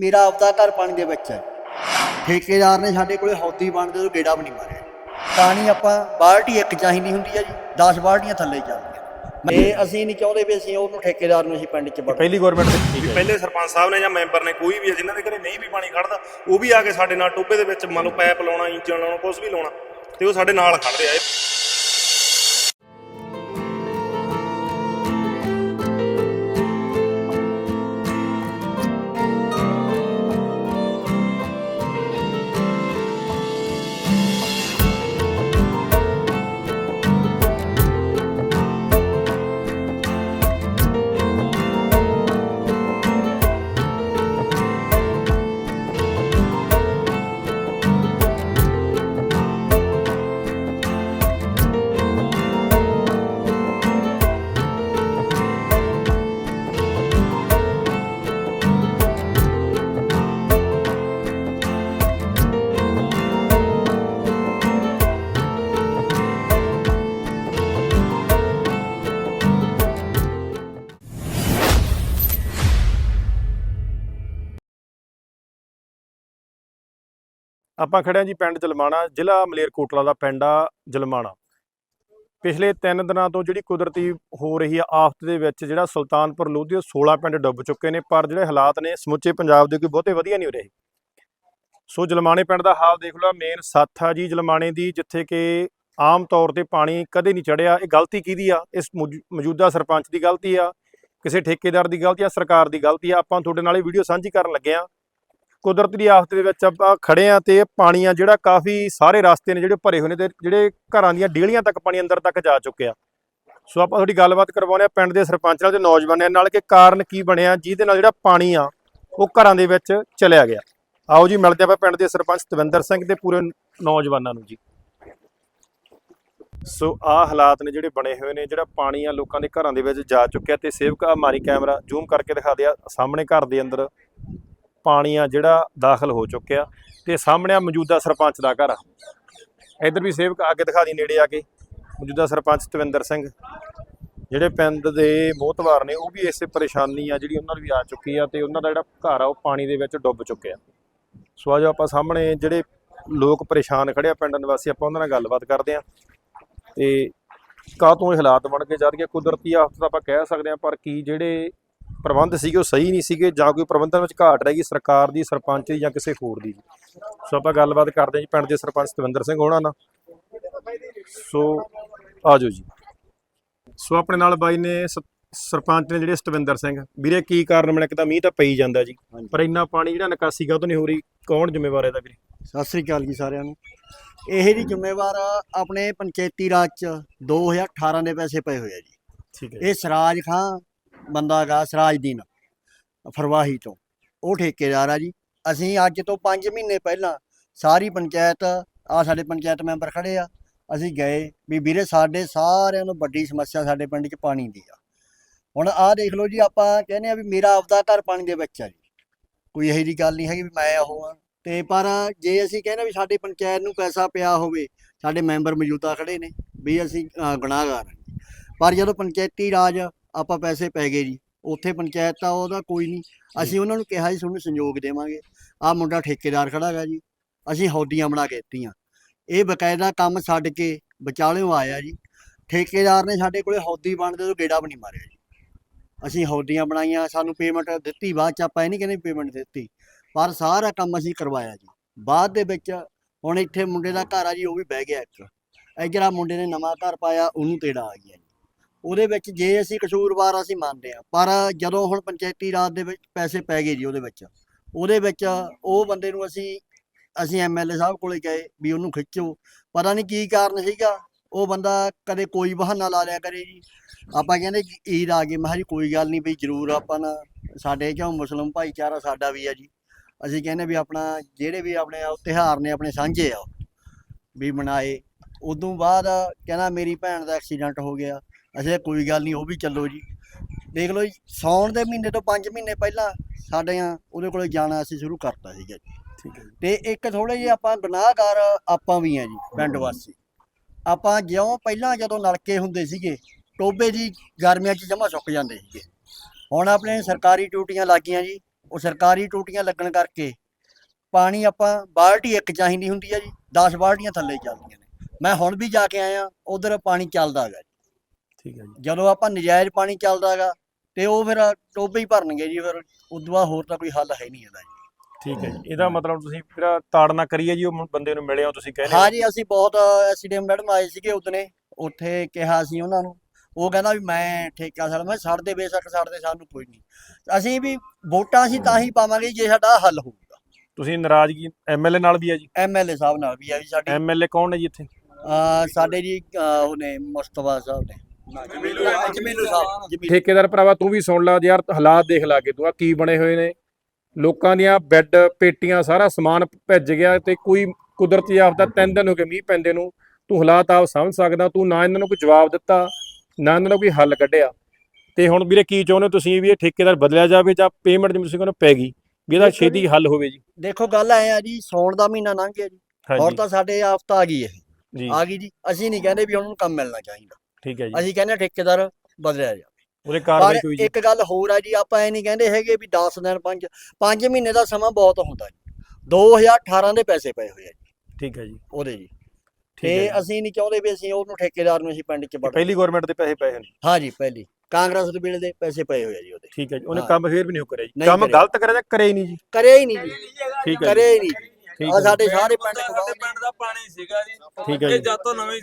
ਮੇਰਾ ਆਪਦਾ ਘਰ ਪਾਣੀ ਦੇ ਵਿੱਚ ਹੈ। ਠੇਕੇਦਾਰ ਨੇ ਸਾਡੇ ਕੋਲੇ ਹੌਦੀ ਬਣਦੇ ਤੋਂ ਗੇੜਾ ਵੀ ਨਹੀਂ ਮਾਰਿਆ। ਪਾਣੀ ਆਪਾਂ ਬਾਲਟੀ ਇੱਕ ਚਾਹੀਦੀ ਹੁੰਦੀ ਹੈ ਜੀ 10 ਬਾਲਟੀਆਂ ਥੱਲੇ ਚੱਲਦੀਆਂ। ਇਹ ਅਸੀਂ ਨਹੀਂ ਚਾਹੁੰਦੇ ਵੀ ਅਸੀਂ ਉਹਨੂੰ ਠੇਕੇਦਾਰ ਨੂੰ ਅਸੀਂ ਪਿੰਡ 'ਚ ਵੜ ਪਹਿਲੀ ਗਵਰਨਮੈਂਟ ਦੇ ਠੀਕ ਹੈ ਪਹਿਲੇ ਸਰਪੰਚ ਸਾਹਿਬ ਨੇ ਜਾਂ ਮੈਂਬਰ ਨੇ ਕੋਈ ਵੀ ਜਿਨ੍ਹਾਂ ਦੇ ਘਰੇ ਨਹੀਂ ਵੀ ਪਾਣੀ ਖੜਦਾ ਉਹ ਵੀ ਆ ਕੇ ਸਾਡੇ ਨਾਲ ਟੋਬੇ ਦੇ ਵਿੱਚ ਮੰਨ ਲਓ ਪਾਈਪ ਲਾਉਣਾ ਇੰਜਣ ਲਾਉਣਾ ਕੁਝ ਵੀ ਲਾਉਣਾ ਤੇ ਉਹ ਸਾਡੇ ਨਾਲ ਖੜਦੇ ਆ ਆਪਾਂ ਖੜੇ ਜੀ ਪਿੰਡ ਜਲਮਾਣਾ, ਜ਼ਿਲ੍ਹਾ ਮਲੇਰਕੋਟਲਾ ਦਾ ਪਿੰਡ ਆ ਜਲਮਾਣਾ। ਪਿਛਲੇ 3 ਦਿਨਾਂ ਤੋਂ ਜਿਹੜੀ ਕੁਦਰਤੀ ਹੋ ਰਹੀ ਆ ਆਫਤ ਦੇ ਵਿੱਚ ਜਿਹੜਾ ਸੁਲਤਾਨਪੁਰ ਲੋਧੀ ਦੇ 16 ਪਿੰਡ ਡੁੱਬ ਚੁੱਕੇ ਨੇ, ਪਰ ਜਿਹੜੇ ਹਾਲਾਤ ਨੇ ਸਮੁੱਚੇ ਪੰਜਾਬ ਦੇ ਕੋਈ ਬਹੁਤੇ ਵਧੀਆ ਨਹੀਂ ਹੋ ਰਹੇ। ਸੋ ਜਲਮਾਣੇ ਪਿੰਡ ਦਾ ਹਾਲ ਦੇਖ ਲਓ, ਮੇਨ ਸੱਥ ਆ ਜੀ ਜਲਮਾਣੇ ਦੀ, ਜਿੱਥੇ ਕਿ ਆਮ ਤੌਰ ਤੇ ਪਾਣੀ ਕਦੇ ਨਹੀਂ ਚੜਿਆ ਇਹ ਗਲਤੀ ਕਿਹਦੀ ਆ? ਇਸ ਮੌਜੂ- ਮੌਜੂਦਾ ਸਰਪੰਚ ਦੀ ਗਲਤੀ ਆ, ਕਿਸੇ ਠੇਕੇਦਾਰ ਦੀ ਗਲਤੀ ਆ, ਸਰਕਾਰ ਦੀ ਗਲਤੀ ਆ? ਆਪਾਂ ਤੁਹਾਡੇ ਨਾਲ ਇਹ ਵੀਡੀਓ ਸਾਂਝੀ ਕਰਨ ਲੱਗੇ ਆ। ਕੁਦਰਤ ਦੀ ਆਫਤ ਦੇ ਵਿੱਚ ਆਪਾਂ ਖੜੇ ਆ ਤੇ ਪਾਣੀ ਆ ਜਿਹੜਾ ਕਾਫੀ ਸਾਰੇ ਰਸਤੇ ਨੇ ਜਿਹੜੇ ਭਰੇ ਹੋਏ ਨੇ ਤੇ ਜਿਹੜੇ ਘਰਾਂ ਦੀਆਂ ਡੇਲੀਆਂ ਤੱਕ ਪਾਣੀ ਅੰਦਰ ਤੱਕ ਜਾ ਚੁੱਕਿਆ। ਸੋ ਆਪਾਂ ਤੁਹਾਡੀ ਗੱਲਬਾਤ ਕਰਵਾਉਂਦੇ ਆ ਪਿੰਡ ਦੇ ਸਰਪੰਚ ਨਾਲ ਤੇ ਨੌਜਵਾਨਾਂ ਨਾਲ ਕਿ ਕਾਰਨ ਕੀ ਬਣਿਆ, ਜਿਹਦੇ ਨਾਲ ਜਿਹੜਾ ਪਾਣੀ ਆ ਉਹ ਘਰਾਂ ਦੇ ਵਿੱਚ ਚਲਿਆ ਗਿਆ। ਆਓ ਜੀ, ਮਿਲਦੇ ਆਪਾਂ ਪਿੰਡ ਦੇ ਸਰਪੰਚ ਤਵਿੰਦਰ ਸਿੰਘ ਤੇ ਪੂਰੇ ਨੌਜਵਾਨਾਂ ਨੂੰ ਜੀ। ਸੋ ਆਹ ਹਾਲਾਤ ਨੇ ਜਿਹੜੇ ਬਣੇ ਹੋਏ ਨੇ, ਜਿਹੜਾ ਪਾਣੀ ਆ ਲੋਕਾਂ ਦੇ ਘਰਾਂ ਦੇ ਵਿੱਚ ਜਾ ਚੁੱਕਿਆ ਤੇ ਸੇਵਕ ਆ, ਮਾਰੀ ਕੈਮਰਾ, ਜ਼ੂਮ ਕਰਕੇ ਦਿਖਾ ਦਿਆ, ਸਾਹਮਣੇ ਘਰ ਦੇ ਅੰਦਰ ਪਾਣੀ ਆ ਜਿਹੜਾ ਦਾਖਲ ਹੋ ਚੁੱਕਿਆ ਤੇ ਸਾਹਮਣੇ ਆ ਮੌਜੂਦਾ ਸਰਪੰਚ ਦਾ ਘਰ ਆ। ਇੱਧਰ ਵੀ ਸੇਵਕ ਆ ਦਿਖਾ ਦੀ ਨੇੜੇ ਆ ਕੇ। ਮੌਜੂਦਾ ਸਰਪੰਚ ਤਵਿੰਦਰ ਸਿੰਘ, ਜਿਹੜੇ ਪਿੰਡ ਦੇ ਮੋਹਤਵਾਰ ਨੇ, ਉਹ ਵੀ ਇਸੇ ਪਰੇਸ਼ਾਨੀ ਆ ਜਿਹੜੀ ਉਹਨਾਂ ਨੂੰ ਵੀ ਆ ਚੁੱਕੀ ਆ ਤੇ ਉਹਨਾਂ ਦਾ ਜਿਹੜਾ ਘਰ ਆ, ਉਹ ਪਾਣੀ ਦੇ ਵਿੱਚ ਡੁੱਬ ਚੁੱਕਿਆ। ਸੋ ਆਜੋ ਆਪਾਂ ਸਾਹਮਣੇ ਜਿਹੜੇ ਲੋਕ ਪਰੇਸ਼ਾਨ ਖੜੇ ਆ ਪਿੰਡ ਨਿਵਾਸੀ, ਆਪਾਂ ਉਹਨਾਂ ਨਾਲ ਗੱਲਬਾਤ ਕਰਦੇ ਆ। ਤੇ ਕਾਹਤੋਂ ਇਹ ਹਾਲਾਤ ਬਣ ਕੇ ਜਾ ਰਹੀ ਹੈ ਕੁਦਰਤੀ ਆਫਤ ਤਾਂ ਆਪਾਂ ਕਹਿ ਸਕਦੇ ਆ, ਪਰ ਕੀ ਜਿਹੜੇ ਪ੍ਰਬੰਧ ਸੀਗੇ ਉਹ ਸਹੀ ਨਹੀਂ ਸੀਗੇ ਜਾਂ ਕੋਈ ਪ੍ਰਬੰਧਨ ਵਿੱਚ ਘਾਟ ਰਹਿ ਗਈ ਸਰਕਾਰ ਦੀ ਸਰਪੰਚ ਦੀ ਜਾਂ ਕਿਸੇ ਹੋਰ ਦੀ ਸੋ ਆਪਾਂ ਗੱਲਬਾਤ ਕਰਦੇ ਹਾਂ ਜੀ ਪਿੰਡ ਦੇ ਸਰਪੰਚ ਤਵਿੰਦਰ ਸਿੰਘ ਹੋਣਾ ਨਾਲ। ਸੋ ਆਜੋ ਜੀ। ਸੋ ਆਪਣੇ ਨਾਲ ਬਾਈ ਨੇ ਸਰਪੰਚ ਨੇ ਜਿਹੜੇ ਸਤਵਿੰਦਰ ਸਿੰਘ। ਵੀਰੇ ਕੀ ਕਾਰਨ ਬਣਿਆ ਕਿ ਤਾਂ ਮੀਂਹ ਤਾਂ ਪਈ ਜਾਂਦਾ ਜੀ। ਪਰ ਇੰਨਾ ਪਾਣੀ ਜਿਹੜਾ ਨਿਕਾਸੀ ਗਾ ਨਹੀਂ ਹੋ ਰਹੀ? ਕੌਣ ਜ਼ਿੰਮੇਵਾਰ ਹੈ ਇਹਦਾ ਵੀਰੇ? ਸਤਿ ਸ੍ਰੀ ਅਕਾਲ ਜੀ ਸਾਰਿਆਂ ਨੂੰ। ਇਹ ਜੀ ਜ਼ਿੰਮੇਵਾਰ ਆਪਣੇ ਪੰਚਾਇਤੀ ਰਾਜ ਚ 2018 ਦੇ ਪੈਸੇ ਪਏ ਹੋਏ ਆ ਜੀ। ਠੀਕ ਹੈ ਇਹ ਸਰਾਜ ਖਾਂ ਬੰਦਾ ਗਾ ਸਰਾਜਦੀਨ ਫਰਵਾਹੀ ਤੋਂ। ਉਹ ਠੇਕੇਦਾਰ ਆ ਜੀ। ਅਸੀਂ ਅੱਜ ਤੋਂ 5 ਮਹੀਨੇ ਪਹਿਲਾਂ ਸਾਰੀ ਪੰਚਾਇਤ ਆ ਸਾਡੇ ਪੰਚਾਇਤ ਮੈਂਬਰ ਖੜੇ ਆ। ਅਸੀਂ ਗਏ ਵੀ ਵੀਰੇ ਸਾਡੇ ਸਾਰਿਆਂ ਨੂੰ ਵੱਡੀ ਸਮੱਸਿਆ ਸਾਡੇ ਪਿੰਡ 'ਚ ਪਾਣੀ ਦੀ ਆ। ਹੁਣ ਆਹ ਦੇਖ ਲਓ ਜੀ ਆਪਾਂ ਕਹਿੰਦੇ ਆ ਵੀ ਮੇਰਾ ਆਪਦਾ ਘਰ ਪਾਣੀ ਦੇ ਵਿੱਚ ਆ ਜੀ। ਕੋਈ ਇਹੋ ਜਿਹੀ ਗੱਲ ਨਹੀਂ ਹੈਗੀ ਵੀ ਮੈਂ ਉਹ ਆ। ਤੇ ਪਰ ਜੇ ਅਸੀਂ ਕਹਿੰਦੇ ਵੀ ਸਾਡੀ ਪੰਚਾਇਤ ਨੂੰ ਪੈਸਾ ਪਿਆ ਹੋਵੇ ਸਾਡੇ ਮੈਂਬਰ ਮੌਜੂਦਾ ਖੜੇ ਨੇ ਵੀ ਅਸੀਂ ਅਹ, ਗੁਨਾਹਗਾਰ ਪਰ ਜਦੋਂ ਪੰਚਾਇਤੀ ਰਾਜ ਆਪਾਂ ਪੈਸੇ ਪੈ ਗਏ ਜੀ ਉੱਥੇ ਪੰਚਾਇਤ ਤਾਂ ਉਹਦਾ ਕੋਈ ਨਹੀਂ। ਅਸੀਂ ਉਹਨਾਂ ਨੂੰ ਕਿਹਾ ਜੀ ਤੁਹਾਨੂੰ ਸੰਯੋਗ ਦੇਵਾਂਗੇ। ਆਹ ਮੁੰਡਾ ਠੇਕੇਦਾਰ ਖੜਾ ਗਾ ਜੀ। ਅਸੀਂ ਹੌਦੀਆਂ ਬਣਾ ਕੇ ਦਿੱਤੀਆਂ। ਇਹ ਬਕਾਇਦਾ ਕੰਮ ਛੱਡ ਕੇ ਵਿਚਾਲਿਓਂ ਆਇਆ ਜੀ। ਠੇਕੇਦਾਰ ਨੇ ਸਾਡੇ ਕੋਲੇ ਹੌਦੀ ਬਣਦੇ ਤੋਂ ਗੇੜਾ ਵੀ ਨਹੀਂ ਮਾਰਿਆ ਜੀ। ਅਸੀਂ ਹੌਦੀਆਂ ਬਣਾਈਆਂ ਸਾਨੂੰ ਪੇਮੈਂਟ ਦਿੱਤੀ ਬਾਅਦ ਚ ਆਪਾਂ ਇਹ ਨਹੀਂ ਕਹਿੰਦੇ ਪੇਮੈਂਟ ਦਿੱਤੀ। ਪਰ ਸਾਰਾ ਕੰਮ ਅਸੀਂ ਕਰਵਾਇਆ ਜੀ। ਬਾਅਦ ਦੇ ਵਿੱਚ ਹੁਣ ਇੱਥੇ ਮੁੰਡੇ ਦਾ ਘਰ ਆ ਜੀ ਉਹ ਵੀ ਬਹਿ ਗਿਆ ਇੱਕ। ਇਹ ਜਿਹੜਾ ਮੁੰਡੇ ਨੇ ਨਵਾਂ ਘਰ ਪਾਇਆ ਉਹਨੂੰ ਤੇੜਾ ਆ ਗਿਆ ਜੀ। ਉਹਦੇ ਵਿੱਚ ਜੇ ਅਸੀਂ ਕਸੂਰਵਾਰ ਅਸੀਂ ਮੰਨਦੇ ਆ ਪਰ ਜਦੋਂ ਹੁਣ ਪੰਚਾਇਤੀ ਰਾਜ ਦੇ ਵਿੱਚ ਪੈਸੇ ਪੈ ਗਏ ਜੀ ਉਹਦੇ ਵਿੱਚ ਉਹਦੇ ਵਿੱਚ ਉਹ ਬੰਦੇ ਨੂੰ ਅਸੀਂ ਅਸੀਂ ਐਮਐਲਏ ਸਾਹਿਬ ਕੋਲੇ ਗਏ ਵੀ ਉਹਨੂੰ ਖਿੱਚੋ, ਪਤਾ ਨਹੀਂ ਕੀ ਕਾਰਨ ਸੀਗਾ, ਉਹ ਬੰਦਾ ਕਦੇ ਕੋਈ ਬਹਾਨਾ ਲਾ ਲਿਆ ਕਰੇ ਜੀ। ਆਪਾਂ ਕਹਿੰਦੇ ਈਦ ਆ ਗਈ, ਮੈਂ ਕਿਹਾ ਜੀ ਕੋਈ ਗੱਲ ਨਹੀਂ ਵੀ ਜ਼ਰੂਰ ਆਪਾਂ ਨਾ, ਸਾਡੇ ਕਿਉਂ ਮੁਸਲਮ ਭਾਈਚਾਰਾ ਸਾਡਾ ਵੀ ਆ ਜੀ। ਅਸੀਂ ਕਹਿੰਦੇ ਵੀ ਆਪਣਾ ਜਿਹੜੇ ਵੀ ਆਪਣੇ ਉਹ ਤਿਉਹਾਰ ਨੇ, ਆਪਣੇ ਸਾਂਝੇ ਆ, ਵੀ ਮਨਾਏ। ਉਦੋਂ ਬਾਅਦ ਕਹਿੰਦਾ ਮੇਰੀ ਭੈਣ ਦਾ ਐਕਸੀਡੈਂਟ ਹੋ ਗਿਆ। ਅਸੀਂ ਕਿਹਾ ਕੋਈ ਗੱਲ ਨਹੀਂ ਉਹ ਵੀ ਚੱਲੋ ਜੀ। ਦੇਖ ਲਓ ਜੀ ਸੌਣ ਦੇ ਮਹੀਨੇ ਤੋਂ 5 ਮਹੀਨੇ ਪਹਿਲਾਂ ਸਾਡੇ ਆ ਉਹਦੇ ਕੋਲੇ ਜਾਣਾ ਅਸੀਂ ਸ਼ੁਰੂ ਕਰਤਾ ਸੀਗਾ ਜੀ। ਠੀਕ ਹੈ ਤੇ ਇੱਕ ਥੋੜੇ ਜਿਹੇ ਆਪਾਂ ਗੁਨਾਹਗਾਰ ਆਪਾਂ ਵੀ ਆ ਜੀ ਪਿੰਡ ਵਾਸੀ। ਆਪਾਂ ਜਿਉਂ ਪਹਿਲਾਂ ਜਦੋਂ ਨਲਕੇ ਹੁੰਦੇ ਸੀਗੇ ਟੋਬੇ ਜੀ ਗਰਮੀਆਂ 'ਚ ਜਮਾ ਸੁੱਕ ਜਾਂਦੇ ਸੀਗੇ। ਹੁਣ ਆਪਣੇ ਸਰਕਾਰੀ ਟੂਟੀਆਂ ਲੱਗੀਆਂ ਜੀ ਉਹ ਸਰਕਾਰੀ ਟੂਟੀਆਂ ਲੱਗਣ ਕਰਕੇ ਪਾਣੀ ਆਪਾਂ ਬਾਲਟੀ ਇੱਕ ਚਾਹੀਦੀ ਹੁੰਦੀ ਆ ਜੀ 10 ਬਾਲਟੀਆਂ ਥੱਲੇ ਚੱਲਦੀਆਂ ਨੇ। ਮੈਂ ਹੁਣ ਵੀ ਜਾ ਕੇ ਆਇਆ ਉਧਰ ਪਾਣੀ ਚੱਲਦਾ ਹੈਗਾ ਠੀਕ ਹੈ ਜੀ। ਜਦੋਂ ਆਪਾਂ ਨਜਾਇਜ਼ ਪਾਣੀ ਚੱਲਦਾ ਹੈਗਾ ਤੇ ਉਹ ਫਿਰ ਟੋਬੇ ਹੀ ਭਰਨਗੇ ਜੀ ਫਿਰ ਉਦੋਂ ਬਾਅਦ ਹੋਰ ਤਾਂ ਕੋਈ ਹੱਲ ਹੈ ਨਹੀਂ ਇਹਦਾ ਜੀ। ਠੀਕ ਹੈ ਜੀ। ਇਹਦਾ ਮਤਲਬ ਤੁਸੀਂ ਜਿਹੜਾ ਤਾੜਨਾ ਕਰੀਏ ਜੀ ਉਹ ਬੰਦੇ ਨੂੰ ਮਿਲੇ ਹੋ ਤੁਸੀਂ ਕਹਿੰਦੇ ਹਾਂ। ਜੀ ਅਸੀਂ ਬਹੁਤ ਐਸਡੀਐਮ ਮੈਡਮ ਆਏ ਸੀਗੇ ਉਦਨੇ ਉੱਥੇ ਕਿਹਾ ਸੀ ਉਹਨਾਂ ਨੂੰ ਉਹ ਕਹਿੰਦਾ ਵੀ ਮੈਂ ਠੇਕਾ ਸਾਲ ਮੈਂ ਛੱਡ ਦੇ ਬੇਸ਼ੱਕ ਛੱਡ ਦੇ ਸਾਨੂੰ ਕੋਈ ਨਹੀਂ। ਅਸੀਂ ਵੀ ਵੋਟਾਂ ਅਸੀਂ ਤਾਂ ਹੀ ਪਾਵਾਂਗੇ ਜੇ ਸਾਡਾ ਹੱਲ ਹੋਊਗਾ। ਤੁਸੀਂ ਨਾਰਾਜ਼ਗੀ ਐਮਐਲਏ ਨਾਲ ਵੀ ਹੈ ਜੀ? ਐਮਐਲਏ ਸਾਹਿਬ ਨਾਲ ਵੀ ਆ ਵੀ ਸਾਡੀ ਐਮਐਲਏ ਕੌਣ ਨੇ ਜੀ ਇੱਥੇ? ਸਾਡੇ ਜੀ ਉਹਨੇ ਮੁਸਤਫਾ ਸਾਹਿਬ ਨੇ। ਜਮੀਲੂ ਸਾਹਿਬ ਜਮੀਲ ਠੇਕੇਦਾਰ ਭਰਾਵਾ ਤੂੰ ਵੀ ਸੁਣ ਲਾ ਯਾਰ ਹਾਲਾਤ ਦੇਖ ਲਾ ਕੇ ਤੂੰ ਆ ਕੀ ਬਣੇ ਹੋਏ ਨੇ। ਲੋਕਾਂ ਦੀਆਂ ਬੈੱਡ ਪੇਟੀਆਂ ਸਾਰਾ ਸਮਾਨ ਭਿੱਜ ਗਿਆ ਤੇ ਕੋਈ ਕੁਦਰਤੀ ਆਫਤ ਤਿੰਨ ਦਿਨ ਹੋ ਗਏ ਮੀਂਹ ਪੈਂਦੇ ਨੂੰ। ਤੂੰ ਹਾਲਾਤ ਆਪ ਸਮਝ ਸਕਦਾ ਤੂੰ ਨਾ ਇਹਨਾਂ ਨੂੰ ਕੋਈ ਜਵਾਬ ਦਿੱਤਾ ਨਾ ਇਹਨਾਂ ਨੂੰ ਕੋਈ ਹੱਲ ਕੱਢਿਆ। ਤੇ ਹੁਣ ਵੀਰੇ ਕੀ ਚਾਹੁੰਦੇ ਹੋ ਤੁਸੀਂ ਵੀ ਇਹ ਠੇਕੇਦਾਰ ਬਦਲਿਆ ਜਾਵੇ ਜਾਂ ਪੇਮੈਂਟ ਜਿਵੇਂ ਤੁਸੀਂ ਕਹਿੰਦੇ ਪੈ ਗਈ? ਵੀ ਇਹਦਾ ਛੇਤੀ। ਹੱਲ ਹੋਵੇ ਜੀ। ਦੇਖੋ ਗੱਲ ਐ ਆ ਜੀ ਸੌਣ ਦਾ ਮਹੀਨਾ ਲੰਘ ਗਿਆ ਜੀ। ਹਾਂਜੀ। ਤਾਂ ਸਾਡੇ ਆਫਤ ਆ ਗਈ ਇਹ। ਜੀ। ਆ ਗਈ ਜੀ। ਅਸੀਂ ਨਹੀਂ ਕਹਿੰਦੇ ਵੀ ਉਹਨਾਂ ਨੂੰ ਕੰਮ ਮਿਲਣਾ ਚਾਹੀਦਾ। ਠੀਕ ਹੈ ਜੀ। ਅਸੀਂ ਕਹਿੰਦੇ ਠੇਕੇਦਾਰ ਬਦਲਿਆ ਜਾ ਉਹਦੇ ਪਰ ਕਾਰਵਾਈ ਕੋਈ ਜੀ। ਇੱਕ ਗੱਲ ਹੋਰ ਆ ਜੀ ਆਪਾਂ ਇਹ ਨਹੀਂ ਕਹਿੰਦੇ ਹੈਗੇ ਵੀ 10 ਦਿਨ 5 5 ਮਹੀਨੇ ਦਾ ਸਮਾਂ ਬਹੁਤ ਹੁੰਦਾ ਜੀ। 2018 ਦੇ ਪੈਸੇ ਪਏ ਹੋਏ ਆ ਜੀ। ਠੀਕ ਹੈ ਜੀ। ਉਹਦੇ ਜੀ। ਠੀਕ ਹੈ ਤੇ। ਅਸੀਂ ਨਹੀਂ ਚਾਹੁੰਦੇ ਵੀ ਅਸੀਂ ਉਹਨੂੰ ਠੇਕੇਦਾਰ ਨੂੰ ਅਸੀਂ ਪਿੰਡ 'ਚ ਵੜ ਪਹਿਲੀ ਗਵਰਨਮੈਂਟ ਦੇ ਪੈਸੇ ਪਏ ਹਨ ਹਾਂ ਜੀ ਪਹਿਲੀ। ਕਾਂਗਰਸ ਦੇ ਵੇਲੇ ਦੇ ਪੈਸੇ ਪਏ ਹੋਏ ਆ ਜੀ ਉਹਦੇ। ਠੀਕ ਹੈ ਜੀ। ਉਹਨੇ। ਕੰਮ ਫੇਰ ਵੀ ਨਹੀਂ ਕਰਿਆ ਜੀ। ਕੰਮ। ਗਲਤ ਕਰਿਆ ਜਾਂ ਕਰਿਆ ਹੀ ਨਹੀਂ ਜੀ? ਕਰਿਆ ਹੀ ਨਹੀਂ ਜੀ। ਠੀਕ ਹੈ ਜੀ। ਕਰਿਆ ਹੀ ਨਹੀਂ ਠੀਕ ਆ ਹੈ ਸਾਡੇ ਸਾਰੇ ਪਿੰਡ ਸਾਡੇ ਗਵਾਹ ਨੇ। ਪਿੰਡ ਦਾ ਪਾਣੀ ਸੀਗਾ ਜੀ। ਠੀਕ ਹੈ ਇਹ ਜੀ। ਜਦ ਤੋਂ ਨਵੀਂ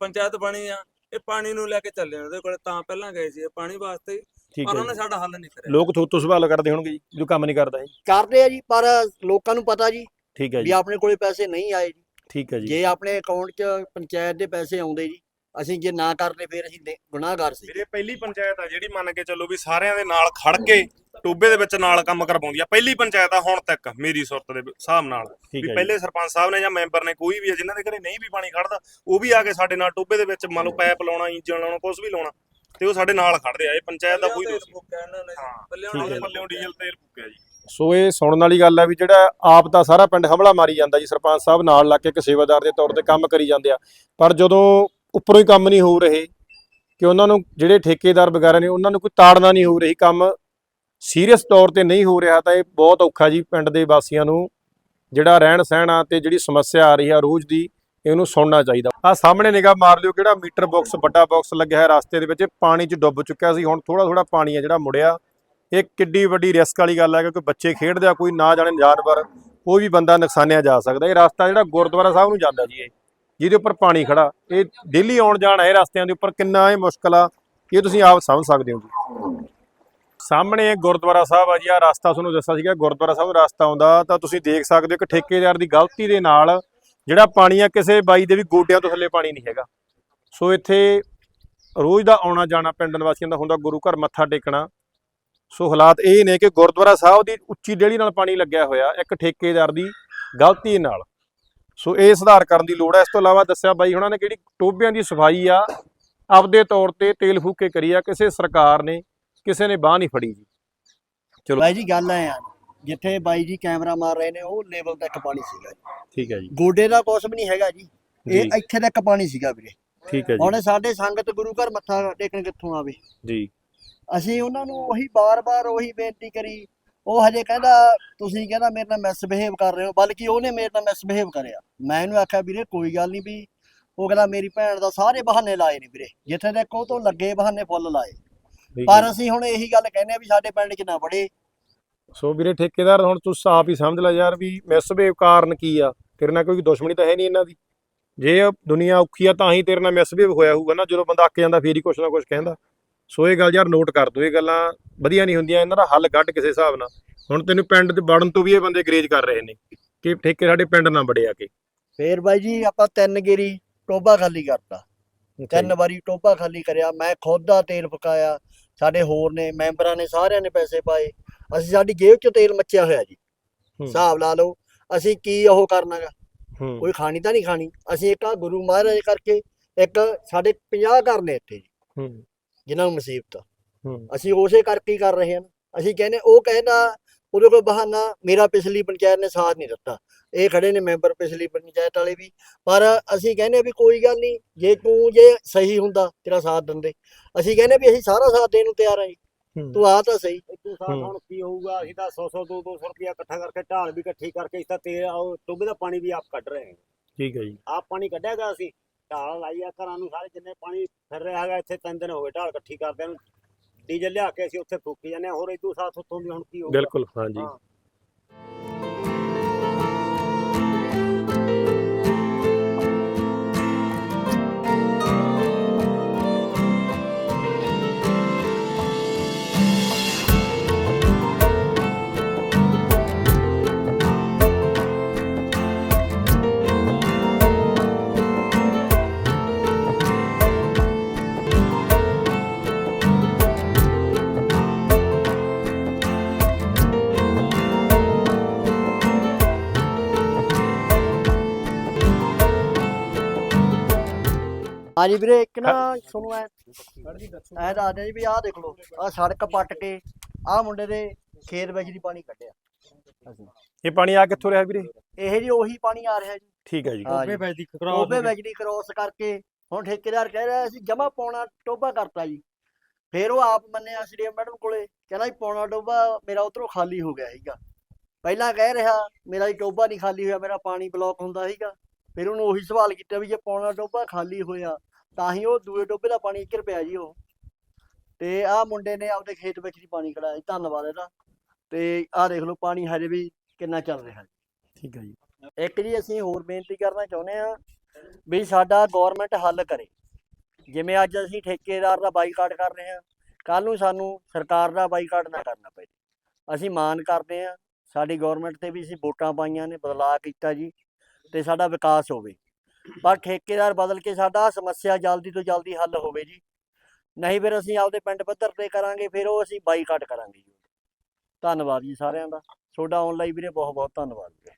ਪੰਚਾਇਤ ਬਣੀ ਆ। ਇਹ ਪਾਣੀ ਨੂੰ ਲੈ ਕੇ ਚੱਲੇ ਉਹਦੇ ਕੋਲੇ ਤਾਂ ਪਹਿਲਾਂ ਗਏ ਸੀ ਇਹ ਪਾਣੀ ਵਾਸਤੇ ਠੀਕ ਪਰ ਹੈ ਉਹਨੇ ਜੀ। ਸਾਡਾ ਹੱਲ ਨਹੀਂ ਕਰਿਆ। ਲੋਕ ਥੋਤੋਂ ਸਵਾਲ ਕਰਦੇ ਹੋਣਗੇ ਜੀ ਜੋ ਕੰਮ ਨਹੀਂ ਕਰਦਾ ਜੀ ਕਰਦੇ ਆ ਜੀ ਪਰ ਲੋਕਾਂ ਨੂੰ ਪਤਾ ਜੀ ਠੀਕ ਹੈ ਵੀ ਜੀ। ਆਪਣੇ ਕੋਲੇ ਪੈਸੇ ਨਹੀਂ ਆਏ ਜੀ। ਠੀਕ ਹੈ ਜੀ। ਜੇ ਆਪਣੇ ਅਕਾਊਂਟ 'ਚ ਪੰਚਾਇਤ ਦੇ ਪੈਸੇ ਆਉਂਦੇ ਜੀ ਅਸੀਂ ਜੇ ਨਾ ਕਰਦੇ ਫਿਰ ਅਸੀਂ ਦੇ- ਗੁਨਾਹਗਾਰ ਸੀ। ਵੀਰੇ ਪਹਿਲੀ ਪੰਚਾਇਤ ਆ ਜਿਹੜੀ ਮੰਨ ਕੇ ਚੱਲੋ ਵੀ ਸਾਰਿਆਂ ਦੇ ਨਾਲ ਖੜ ਕੇ ਟੋਬੇ ਦੇ ਵਿੱਚ ਨਾਲ ਕੰਮ ਕਰਵਾਉਂਦੀ ਆ। ਪਹਿਲੀ ਪੰਚਾਇਤ ਆ ਹੁਣ ਤੱਕ ਮੇਰੀ ਸੁਰਤ ਦੇ ਹਿਸਾਬ ਨਾਲ। ਠੀਕ ਵੀ ਹੈ ਜੀ। ਪਹਿਲੇ ਸਰਪੰਚ ਸਾਹਿਬ ਨੇ ਜਾਂ ਮੈਂਬਰ ਨੇ ਕੋਈ ਵੀ ਆ ਜਿਨ੍ਹਾਂ ਦੇ ਘਰੇ ਨਹੀਂ ਵੀ ਪਾਣੀ ਖੜਦਾ ਉਹ ਵੀ ਆ ਕੇ ਸਾਡੇ ਨਾਲ ਟੋਬੇ ਦੇ ਵਿੱਚ ਮੰਨ ਲਓ ਪੈਪ ਲਾਉਣਾ ਇੰਜਨ ਲਾਉਣਾ ਕੁਝ ਵੀ ਲਾਉਣਾ ਤੇ ਉਹ ਸਾਡੇ ਨਾਲ ਖੜਦੇ ਆ। ਇਹ ਪੰਚਾਇਤ ਦਾ ਕੋਈ ਤੇਲ ਦੋਸ਼ ਫੂਕਿਆ ਇਹਨਾਂ ਨੇ ਹਾਂ। ਠੀਕ ਹੈ ਨੂੰ ਜੀ। ਪੱਲਿਓਂ ਡੀਜ਼ਲ ਤੇਲ ਫੂਕਿਆ ਜੀ। ਸੋ ਇਹ ਸੁਣਨ ਵਾਲੀ ਗੱਲ ਹੈ ਵੀ ਜਿਹੜਾ ਆਪ ਦਾ ਸਾਰਾ ਪਿੰਡ ਹਮਲਾ ਮਾਰੀ ਜਾਂਦਾ ਜੀ ਸਰਪੰਚ ਸਾਹਿਬ ਨਾਲ ਲੱਗ ਕੇ ਇੱਕ ਸੇਵਾਦਾਰ ਦੇ ਤੌਰ ਤੇ ਕੰਮ ਕਰੀ ਜਾਂਦੇ ਆ। ਪਰ ਜਦੋਂ ਉੱਪਰੋਂ ਹੀ ਕੰਮ ਨਹੀਂ ਹੋ ਰਹੇ ਕਿ ਉਹਨਾਂ ਨੂੰ ਜਿਹੜੇ ਠੇਕੇਦਾਰ ਵਗੈਰਾ ਨੇ ਉਹਨਾਂ ਨੂੰ ਕੋਈ ਤਾੜਨਾ ਨਹੀਂ ਹੋ ਰਹੀ, ਕੰਮ ਸੀਰੀਅਸ ਤੌਰ ਤੇ ਨਹੀਂ ਹੋ ਰਿਹਾ ਤਾਂ ਇਹ ਬਹੁਤ ਔਖਾ ਜੀ ਪਿੰਡ ਦੇ ਵਾਸੀਆਂ ਨੂੰ ਜਿਹੜਾ ਰਹਿਣ ਸਹਿਣ ਆ ਤੇ ਜਿਹੜੀ ਸਮੱਸਿਆ ਆ ਰਹੀ ਆ ਰੋਜ਼ ਦੀ, ਇਹਨੂੰ ਸੁਣਨਾ ਚਾਹੀਦਾ। ਆ ਸਾਹਮਣੇ ਨਿਗਾਹ ਮਾਰ ਲਿਓ, ਕਿਹੜਾ ਮੀਟਰ ਬਾਕਸ ਵੱਡਾ ਬਾਕਸ ਲੱਗਿਆ ਹੈ ਰਸਤੇ ਦੇ ਵਿੱਚ ਪਾਣੀ 'ਚ ਡੁੱਬ ਚੁੱਕਿਆ ਸੀ, ਹੁਣ ਥੋੜਾ ਥੋੜਾ ਪਾਣੀ ਆ ਜਿਹੜਾ ਮੁੜਿਆ। ਇਹ ਕਿੱਡੀ ਵੱਡੀ ਰਿਸਕ ਵਾਲੀ ਗੱਲ ਹੈ ਕਿਉਂਕਿ ਬੱਚੇ ਖੇਡਦੇ ਆ, ਕੋਈ ਨਾ ਜਾਣੇ ਜਾਨਵਰ, ਕੋਈ ਵੀ ਬੰਦਾ ਨੁਕਸਾਨਿਆ ਜਾ ਸਕਦਾ। ਇਹ ਰਸਤਾ ਜਿਹੜਾ ਗੁਰਦੁਆਰਾ ਸਾਹਿਬ ਨੂੰ ਜਾਂਦਾ ਜੀ ਇਹ। ਜਿਹਦੇ ਉੱਪਰ ਪਾਣੀ ਖੜਾ, ਇਹ ਡੇਲੀ ਆਉਣ ਜਾਣ ਹੈ ਇਹ ਰਸਤਿਆਂ ਦੇ ਉੱਪਰ ਕਿੰਨਾ ਇਹ ਮੁਸ਼ਕਲ ਆ, ਇਹ ਤੁਸੀਂ ਆਪ ਸਮਝ ਸਕਦੇ ਹੋ ਜੀ। ਸਾਹਮਣੇ ਗੁਰਦੁਆਰਾ ਸਾਹਿਬ ਆ ਜੀ ਆ ਰਸਤਾ ਤੁਹਾਨੂੰ ਦੱਸਿਆ ਸੀਗਾ, ਗੁਰਦੁਆਰਾ ਸਾਹਿਬ ਰਸਤਾ ਆਉਂਦਾ, ਤਾਂ ਤੁਸੀਂ ਦੇਖ ਸਕਦੇ ਹੋ ਕਿ ਠੇਕੇਦਾਰ ਦੀ ਗਲਤੀ ਦੇ ਨਾਲ ਜਿਹੜਾ ਪਾਣੀ ਆ, ਕਿਸੇ ਬਾਈ ਦੇ ਵੀ ਗੋਡਿਆਂ ਤੋਂ ਥੱਲੇ ਪਾਣੀ ਨਹੀਂ ਹੈਗਾ। ਸੋ ਇੱਥੇ ਰੋਜ਼ ਦਾ ਆਉਣਾ ਜਾਣਾ ਪਿੰਡ ਨਿਵਾਸੀਆਂ ਦਾ ਹੁੰਦਾ, ਗੁਰੂ ਘਰ ਮੱਥਾ ਟੇਕਣਾ। ਸੋ ਹਾਲਾਤ ਇਹ ਨੇ ਕਿ ਗੁਰਦੁਆਰਾ ਸਾਹਿਬ ਦੀ ਉੱਚੀ ਡੇਲੀ ਨਾਲ ਪਾਣੀ ਲੱਗਿਆ ਹੋਇਆ, ਇੱਕ ਠੇਕੇਦਾਰ ਦੀ ਗਲਤੀ ਨਾਲ। ਸੋ ਇਹ ਸੁਧਾਰ ਕਰਨ ਦੀ ਲੋੜ ਹੈ। ਇਸ ਤੋਂ ਇਲਾਵਾ ਦੱਸਿਆ ਬਾਈ ਹੁਣਾਂ ਨੇ ਕਿਹੜੀ ਟੋਬਿਆਂ ਦੀ ਸਫ਼ਾਈ ਆ ਆਪਦੇ ਤੌਰ ਤੇ ਤੇਲ ਫੂਕੇ ਕਰੀ ਆ ਕਿਸੇ ਸਰਕਾਰ ਨੇ ਕਿਸੇ ਨੇ ਬਾਹ ਨਹੀਂ ਫੜੀ ਜੀ। ਚਲੋ। ਬਾਈ ਜੀ ਗੱਲ ਐ ਆ ਜਿੱਥੇ ਬਾਈ ਜੀ ਕੈਮਰਾ ਮਾਰ ਰਹੇ ਨੇ ਉਹ ਲੈਵਲ ਤੱਕ ਪਾਣੀ ਸੀਗਾ ਜੀ। ਠੀਕ ਹੈ ਜੀ। ਗੋਡੇ ਦਾ ਕੁਛ ਵੀ ਨਹੀਂ ਹੈਗਾ ਜੀ। ਇਹ ਇੱਥੇ ਤੱਕ ਪਾਣੀ ਸੀਗਾ ਵੀਰੇ। ਠੀਕ ਹੈ ਜੀ। ਹੁਣ ਸਾਡੇ ਸੰਗਤ ਗੁਰੂ ਘਰ ਮੱਥਾ ਟੇਕਣ ਕਿੱਥੋਂ ਆਵੇ? ਜੀ। ਅਸੀਂ ਉਹਨਾਂ ਨੂੰ ਉਹੀ ਬਾਰ-ਬਾਰ ਉਹੀ ਬੇਨਤੀ ਕਰੀ ਉਹ ਹਜੇ ਕਹਿੰਦਾ ਤੁਸੀਂ ਕਹਿੰਦਾ ਮੇਰੇ ਨਾਲ ਮਿਸਬਿਹੇਵ ਕਰ ਰਹੇ ਹੋ ਬਲਕਿ ਉਹਨੇ ਮੇਰੇ ਨਾਲ ਮਿਸਬਿਹੇਵ ਕਰਿਆ। ਮੈਂ ਇਹਨੂੰ ਆਖਿਆ ਵੀਰੇ ਕੋਈ ਗੱਲ ਨਹੀਂ ਵੀ ਉਹ ਕਹਿੰਦਾ ਮੇਰੀ ਭੈਣ ਦਾ ਸਾਰੇ ਬਹਾਨੇ ਲਾਏ ਨੇ ਵੀਰੇ। ਜਿੱਥੇ ਤੱਕ ਉਹ ਤੋਂ ਲੱਗੇ ਬਹਾਨੇ ਫੁੱਲ ਲਾਏ। ਪਰ। ਅਸੀਂ ਹੁਣ ਇਹੀ ਗੱਲ ਕਹਿੰਦੇ ਆ ਵੀ ਸਾਡੇ ਪਿੰਡ 'ਚ ਨਾ ਵੜੇ। ਸੋ ਵੀਰੇ ਠੇਕੇਦਾਰ ਹੁਣ ਤੂੰ ਆਪ ਹੀ ਸਮਝ ਲੈ ਯਾਰ ਵੀ ਮਿਸਬਿਹੇਵ ਕਾਰਨ ਕੀ ਆ? ਤੇਰੇ ਨਾਲ ਕੋਈ ਦੁਸ਼ਮਣੀ ਤਾਂ ਹੈ ਨਹੀਂ ਇਹਨਾਂ ਦੀ। ਜੇ ਦੁਨੀਆ ਔਖੀ ਆ ਤਾਂ ਹੀ ਤੇਰੇ ਨਾਲ ਮਿਸਬਿਹੇਵ ਹੋਇਆ ਹੋਊਗਾ ਨਾ ਜਦੋਂ ਬੰਦਾ ਅੱਕ ਜਾਂਦਾ ਫੇਰ ਹੀ ਕੁਛ ਨਾ ਕੁਛ ਕਹਿੰਦਾ। ਸੋ ਇਹ ਗੱਲ ਯਾਰ ਨੋਟ ਕਰ ਦੋ ਇਹ ਗੱਲਾਂ ਵਧੀਆ ਨਹੀਂ ਹੁੰਦੀਆਂ ਇਹਨਾਂ ਦਾ ਹੱਲ ਕੱਢ ਕਿਸੇ ਹਿਸਾਬ ਨਾਲ। ਹੁਣ ਤੈਨੂੰ ਪਿੰਡ 'ਚ ਵੜਨ ਤੋਂ ਵੀ ਇਹ ਬੰਦੇ ਗਰੇਜ ਕਰ ਰਹੇ ਨੇ ਕਿ ਠੇਕੇ ਸਾਡੇ ਪਿੰਡ ਨਾ ਵੜੇ ਆ ਕੇ। ਫੇਰ ਬਾਈ ਜੀ ਆਪਾਂ ਤਿੰਨ ਗੇਰੀ ਟੋਬਾ ਖਾਲੀ ਕਰਤਾ। ਤਿੰਨ ਵਾਰੀ ਟੋਬਾ ਖਾਲੀ ਕਰਿਆ ਮੈਂ ਖੁਦ ਦਾ ਤੇਲ ਪਕਾਇਆ ਸਾਡੇ ਹੋਰ ਨੇ ਮੈਂਬਰਾਂ ਨੇ ਸਾਰਿਆਂ ਨੇ ਪੈਸੇ ਪਾਏ। ਅਸੀਂ ਸਾਡੀ ਜੇਬ 'ਚ ਤੇਲ ਮੱਚਿਆ ਹੋਇਆ ਜੀ। ਹਿਸਾਬ ਲਾ ਲਓ ਅਸੀਂ ਕੀ ਉਹ ਕਰਨਾਗਾ? ਕੋਈ ਖਾਣੀ ਤਾਂ ਨਹੀਂ ਖਾਣੀ। ਅਸੀਂ ਇੱਕ ਆ ਗੁਰੂ ਮਹਾਰਾਜ ਕਰਕੇ ਇੱਕ ਸਾਡੇ 50 ਘਰ ਨੇ ਇੱਥੇ ਜੀ। ਜਿਨ੍ਹਾਂ ਨੂੰ ਮੁਸੀਬਤ ਅਸੀਂ ਉਸੇ ਕਰਕੇ ਹੀ ਕਰ ਰਹੇ ਹਾਂ। ਅਸੀਂ ਕਹਿੰਦੇ ਉਹ ਕਹਿੰਦਾ ਉਹਦੇ ਕੋਲ ਬਹਾਨਾ ਮੇਰਾ ਪਿਛਲੀ ਪੰਚਾਇਤ ਨੇ ਸਾਥ ਨਹੀਂ ਦਿੱਤਾ। ਇਹ ਖੜੇ ਨੇ ਮੈਂਬਰ ਪਿਛਲੀ ਪੰਚਾਇਤ ਵਾਲੇ ਵੀ। ਪਰ ਅਸੀਂ ਕਹਿੰਦੇ ਵੀ ਕੋਈ ਗੱਲ ਨਹੀਂ ਜੇ ਤੂੰ ਜੇ ਸਹੀ ਹੁੰਦਾ ਤੇਰਾ ਸਾਥ ਦਿੰਦੇ। ਅਸੀਂ ਕਹਿੰਦੇ ਵੀ ਅਸੀਂ ਸਾਰਾ ਸਾਥ ਦੇਣ ਨੂੰ ਤਿਆਰ ਹਾਂ ਜੀ। ਤੂੰ ਆ ਤਾਂ ਸਹੀ। ਸਾਲ ਹੂੰ। ਹੁਣ ਕੀ ਹੋਊਗਾ? ਅਸੀਂ ਤਾਂ 100 100 200 ਰੁਪਇਆ ਇਕੱਠਾ ਕਰਕੇ ਢਾਲ ਵੀ ਇਕੱਠੀ ਕਰਕੇ ਇਸ ਤਾਂ ਉਹ ਟੋਬੇ ਦਾ ਪਾਣੀ ਵੀ ਆਪ ਕੱਢ ਰਹੇ ਹਾਂ। ਠੀਕ ਹੈ ਜੀ। ਆਪ ਪਾਣੀ ਕੱਢਿਆਗਾ ਅਸੀਂ ਢਾਲ ਲਾਈ ਆ ਘਰਾਂ ਨੂੰ ਸਾਰੇ ਜਿੰਨੇ ਪਾਣੀ ਫਿਰ ਰਿਹਾ ਹੈਗਾ ਇੱਥੇ ਤਿੰਨ ਦਿਨ ਹੋ ਗਏ ਢਾਲ ਇਕੱਠੀ ਕਰਦਿਆਂ ਨੂੰ। ਡੀਜ਼ਲ ਲਿਆ ਕੇ ਅਸੀਂ ਉੱਥੇ ਫੂਕੀ ਜਾਂਦੇ ਹਾਂ ਹੋਰ ਇਦੋਂ ਸਾਥ ਉੱਤੋਂ ਦੀ ਹੁਣ ਕੀ ਹੋਊਗਾ ਬਿਲਕੁਲ ਹਾਂਜੀ। ਹਾਂ। ਹਾਂਜੀ ਵੀਰੇ ਇੱਕ ਨਾ ਸੁਣੋ ਐ ਐ ਦੱਸਦੇ ਜੀ ਵੀ ਆਹ ਦੇਖ ਲਓ ਆਹ ਸੜਕ ਪੱਟ ਕੇ ਆਹ ਮੁੰਡੇ ਦੇ ਖੇਤ ਵਿੱਚ ਦੀ ਪਾਣੀ ਕੱਢਿਆ। ਅਸੀਂ ਇਹ ਪਾਣੀ ਆ ਕਿੱਥੋਂ ਰਿਹਾ ਵੀਰੇ? ਇਹ ਜੀ ਉਹੀ ਪਾਣੀ ਆ ਰਿਹਾ ਜੀ। ਠੀਕ ਹੈ ਜੀ। ਹਾਂ ਜੀ। ਵਿੱਚ ਦੀ ਟੋਬੇ ਵਿੱਚ ਦੀ ਕ੍ਰੋਸ ਕਰਕੇ ਹੁਣ ਠੇਕੇਦਾਰ ਕਹਿ ਰਿਹਾ ਸੀ ਜਮਾ ਪਾਉਣਾ ਟੋਬਾ ਕਰਤਾ ਜੀ। ਫਿਰ ਉਹ ਆਪ ਮੰਨਿਆ ਸੀਡੀਐਮ ਮੈਡਮ ਕੋਲੇ ਕਹਿੰਦਾ ਜੀ ਪਾਉਣਾ ਟੋਬਾ ਮੇਰਾ ਉਧਰੋਂ ਖਾਲੀ ਹੋ ਗਿਆ ਸੀਗਾ। ਪਹਿਲਾਂ ਕਹਿ ਰਿਹਾ ਮੇਰਾ ਜੀ ਟੋਬਾ ਨਹੀਂ ਖਾਲੀ ਹੋਇਆ ਮੇਰਾ ਪਾਣੀ ਬਲੌਕ ਹੁੰਦਾ ਸੀਗਾ। ਫਿਰ ਉਹਨੂੰ ਉਹੀ ਸਵਾਲ ਕੀਤਾ ਵੀ ਜੇ ਪਾਉਣਾ ਟੋਬਾ ਖਾਲੀ ਹੋਇਆ ਤਾਂ ਹੀ ਉਹ ਦੂਏ ਟੋਬੇ ਦਾ ਪਾਣੀ ਇੱਕਰ ਪਿਆ ਜੀ ਉਹ। ਤੇ ਆਹ ਮੁੰਡੇ ਨੇ ਆਪਦੇ ਖੇਤ ਵਿੱਚ ਦੀ ਪਾਣੀ ਕਢਾਇਆ ਜੀ ਧੰਨਵਾਦ ਇਹਦਾ। ਤੇ ਆਹ ਦੇਖ ਲਓ ਪਾਣੀ ਹਜੇ ਵੀ ਕਿੰਨਾ ਚੱਲ ਰਿਹਾ ਠੀਕ ਹੈ ਜੀ। ਇੱਕ ਜੀ ਅਸੀਂ ਹੋਰ ਬੇਨਤੀ ਕਰਨਾ ਚਾਹੁੰਦੇ ਆ ਵੀ ਸਾਡਾ ਗਵਰਨਮੈਂਟ ਹੱਲ ਕਰੇ। ਜਿਵੇਂ ਅੱਜ ਅਸੀਂ ਠੇਕੇਦਾਰ ਦਾ ਬਾਈਕਾਟ ਕਰ ਰਹੇ ਹਾਂ ਕੱਲ ਨੂੰ ਸਾਨੂੰ ਸਰਕਾਰ ਦਾ ਬਾਈਕਾਟ ਨਾ ਕਰਨਾ ਪਏ। ਅਸੀਂ ਮਾਨ ਕਰਦੇ ਆ ਸਾਡੀ ਗਵਰਨਮੈਂਟ ਤੇ ਵੀ ਅਸੀਂ ਵੋਟਾਂ ਪਾਈਆਂ ਨੇ ਬਦਲਾਅ ਕੀਤਾ ਜੀ ਤੇ ਸਾਡਾ ਵਿਕਾਸ ਹੋਵੇ। ਪਰ ਠੇਕੇਦਾਰ ਬਦਲ ਕੇ ਸਾਡਾ ਸਮੱਸਿਆ ਜਲਦੀ ਤੋਂ ਜਲਦੀ ਹੱਲ ਹੋਵੇ ਜੀ। ਨਹੀਂ ਫਿਰ ਅਸੀਂ ਆਪਦੇ ਪਿੰਡ ਪੱਧਰ ਤੇ ਕਰਾਂਗੇ, ਫਿਰ ਉਹ ਅਸੀਂ ਬਾਈਕਾਟ ਕਰਾਂਗੇ ਜੀ। ਧੰਨਵਾਦ ਜੀ ਸਾਰਿਆਂ ਦਾ। ਤੁਹਾਡਾ ਆਨਲਾਈਨ ਵੀਰੇ ਬਹੁਤ ਬਹੁਤ ਧੰਨਵਾਦ ਜੀ।